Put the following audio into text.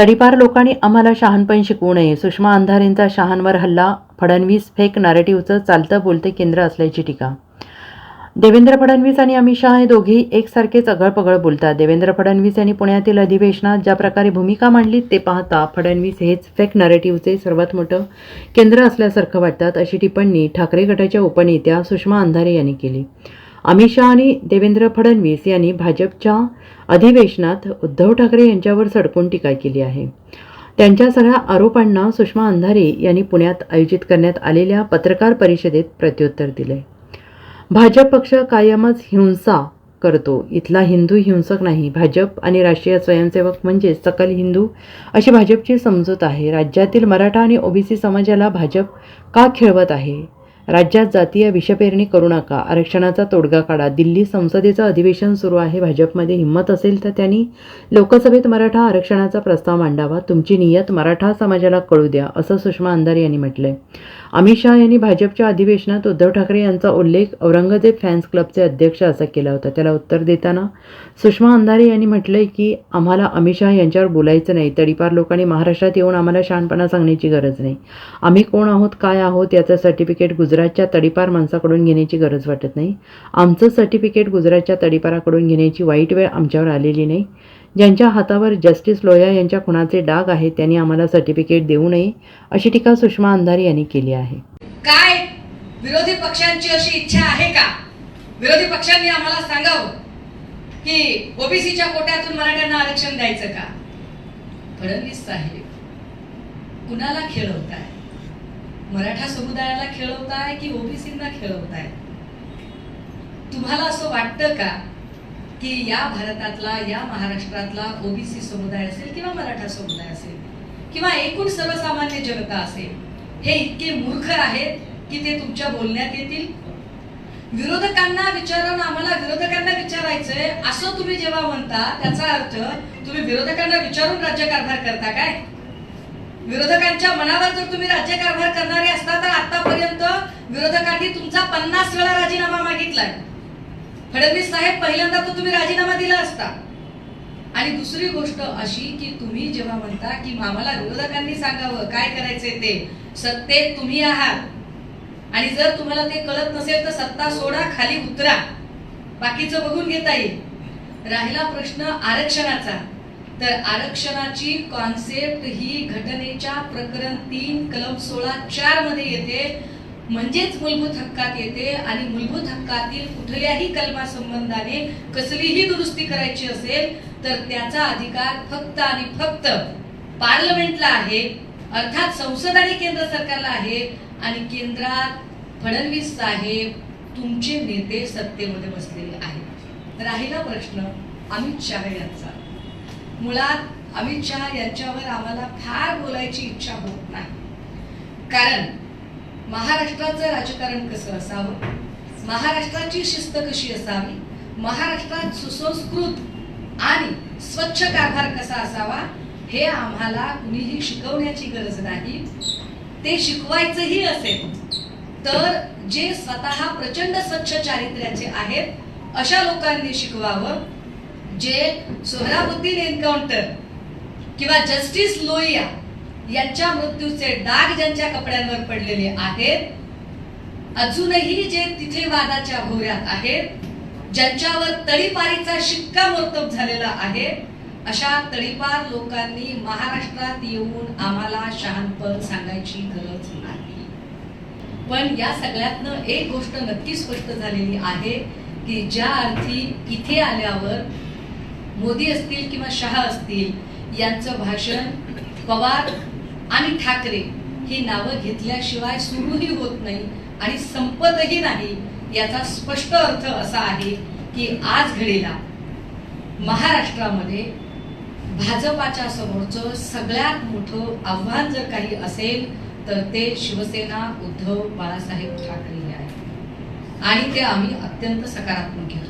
तडीपार लोकांनी आम्हाला शहाणपण शिकवू नये. सुषमा अंधारेंचा शहांवर हल्ला फडणवीस फेक नॅरेटिव्हचं चालतं बोलते केंद्र असल्याची टीका. देवेंद्र फडणवीस आणि अमित शहा हे दोघेही एकसारखेच अगळपगळ बोलतात. देवेंद्र फडणवीस यांनी पुण्यातील अधिवेशनात ज्या प्रकारे भूमिका मांडली ते पाहता फडणवीस हेच फेक नरेटिव्हचे सर्वात मोठं केंद्र असल्यासारखं वाटतात अशी टिप्पणी ठाकरे गटाच्या उपनेत्या सुषमा अंधारे यांनी केली. अमित शहा आणि देवेंद्र फडणवीस यांनी भाजपच्या अधिवेशनात उद्धव ठाकरे यांच्यावर सडकून टीका केली आहे. त्यांच्या सगळ्या आरोपांना सुषमा अंधारे यांनी पुण्यात आयोजित करण्यात आलेल्या पत्रकार परिषदेत प्रत्युत्तर दिले. भाजप पक्ष कायमच हिंसा करतो. इथला हिंदू हिंसक नाही. भाजप आणि राष्ट्रीय स्वयंसेवक म्हणजेच सकल हिंदू अशी भाजपची समजूत आहे. राज्यातील मराठा आणि ओबीसी समाजाला भाजप का खेळवत आहे? राज्यात जातीय विषपेरणी करू नका आरक्षणाचा तोडगा काढा. दिल्ली संसदेचं अधिवेशन सुरू आहे भाजपमध्ये हिंमत असेल तर त्यांनी लोकसभेत मराठा आरक्षणाचा प्रस्ताव मांडावा तुमची नियत मराठा समाजाला कळू द्या असं सुषमा अंधार यांनी म्हटलंय. अमित शहा यांनी भाजपच्या अधिवेशनात उद्धव ठाकरे यांचा उल्लेख औरंगजेब फॅन्स क्लबचे अध्यक्ष असा केला होता. त्याला उत्तर देताना सुषमा अंधारे यांनी म्हटलंय की आम्हाला अमित शहा यांच्यावर बोलायचं नाही. तडीपार लोकांनी महाराष्ट्रात येऊन आम्हाला शहाणपणा सांगण्याची गरज नाही. आम्ही कोण आहोत काय आहोत याचं सर्टिफिकेट गुजरातच्या तडीपार माणसाकडून घेण्याची गरज वाटत नाही. आमचं सर्टिफिकेट गुजरातच्या तडीपाराकडून घेण्याची वाईट वेळ आमच्यावर आलेली नाही. ज्यांच्या हातावर जस्टिस लोया यांच्या खुणाचे डाग आहेत त्यांनी आम्हाला सर्टिफिकेट देऊ नये अशी टीका सुषमा अंधारे यांनी केली आहे. काय? विरोधी पक्षांची अशी इच्छा आहे का? विरोधी पक्षांनी आम्हाला सांगावं की ओबीसीच्या कोट्यातून मराठ्यांना आरक्षण द्यायचं का? फडणवीस साहेब कुणाला खेळवताय? मराठा समुदायाला खेळवताय की ओबीसींना खेळवताय? तुम्हाला असं वाटतं का की या भारतातला या महाराष्ट्रातला ओबीसी समुदाय असेल किंवा मराठा समुदाय असेल किंवा एकूण सर्वसामान्य जनता असेल हे इतके मूर्ख आहेत की ते तुमच्या बोलण्यात येतील? विरोधकांना विचारून आम्हाला विरोधकांना विचारायचंय. असं तुम्ही जेव्हा म्हणता त्याचा अर्थ तुम्ही विरोधकांना विचारून राज्यकारभार करता काय? विरोधकांच्या मनावर जर तुम्ही राज्यकारभार करणारे असता तर आतापर्यंत विरोधकांनी तुमचा पन्नास वेळा राजीनामा मागितलाय. फडणवीस साहेब पहिल्यांदा तर तुम्ही राजीनामा दिला असता. आणि दुसरी गोष्ट अशी की तुम्ही जेव्हा म्हणता की आम्हाला विरोधकांनी सांगावं काय करायचंय ते सत्तेत तुम्ही आहात. आणि जर तुम्हाला ते कळत नसेल तर सत्ता सोडा खाली उतरा. बाकीचं बघून घेता येईल. राहिला प्रश्न आरक्षणाचा. तर आरक्षणाची कॉन्सेप्ट ही घटनेच्या प्रकरण तीन कलम सोळा चारमध्ये येते. म्हणजेच मूलभूत हक्कात येते आणि मूलभूत हक्कातील कुठल्याही कलमा संबंधाने कसलीही दुरुस्ती करायची असेल तर त्याचा अधिकार फक्त आणि फक्त पार्लमेंटला आहे. अर्थात संसद आणि केंद्र सरकारला आहे. आणि केंद्रात फडणवीस साहेब तुमचे नेते सत्तेमध्ये बसलेले आहेत. राहिला प्रश्न अमित शहा यांचा. मुळात अमित शहा यांच्यावर आम्हाला फार बोलायची इच्छा होत नाही. कारण महाराष्ट्राचं राजकारण कसं असावं? महाराष्ट्राची शिस्त कशी असावी? महाराष्ट्रात सुसंस्कृत आणि स्वच्छ कारभार कसा असावा? हे आम्हाला कुणीही शिकवण्याची गरज नाही. ते शिकवायचंही असेल तर जे स्वतः प्रचंड स्वच्छ चारित्र्याचे आहेत अशा लोकांनी शिकवावं. जे सोहराबुद्दीन एन्काउंटर किंवा जस्टिस लोहिया यांच्या मृत्यूचे डाग ज्यांच्या कपड्यांवर पडलेले आहेत अजूनही जे तिथे वादाच्या भोऱ्यात आहेत ज्यांच्यावर तळीपारीचा शिक्कामोर्तब झालेला आहे अशा तळीपार लोकांनी महाराष्ट्रात येऊन आम्हाला शहाणपण सांगायची गरज नाही. पण या सगळ्यातनं एक गोष्ट नक्की स्पष्ट झालेली आहे की ज्या अर्थी इथे आल्यावर मोदी असतील किंवा शहा असतील यांचं भाषण पवार आणि ठाकरे ही नावं घेतल्याशिवाय सुरूही होत नाही आणि संपतही नाही याचा स्पष्ट अर्थ असा आहे की आज घडीला महाराष्ट्रामध्ये भाजपाच्या समोरचं सगळ्यात मोठं आव्हान जर काही असेल तर ते शिवसेना उद्धव बाळासाहेब ठाकरे हे आहे आणि ते आम्ही अत्यंत सकारात्मक घेतो.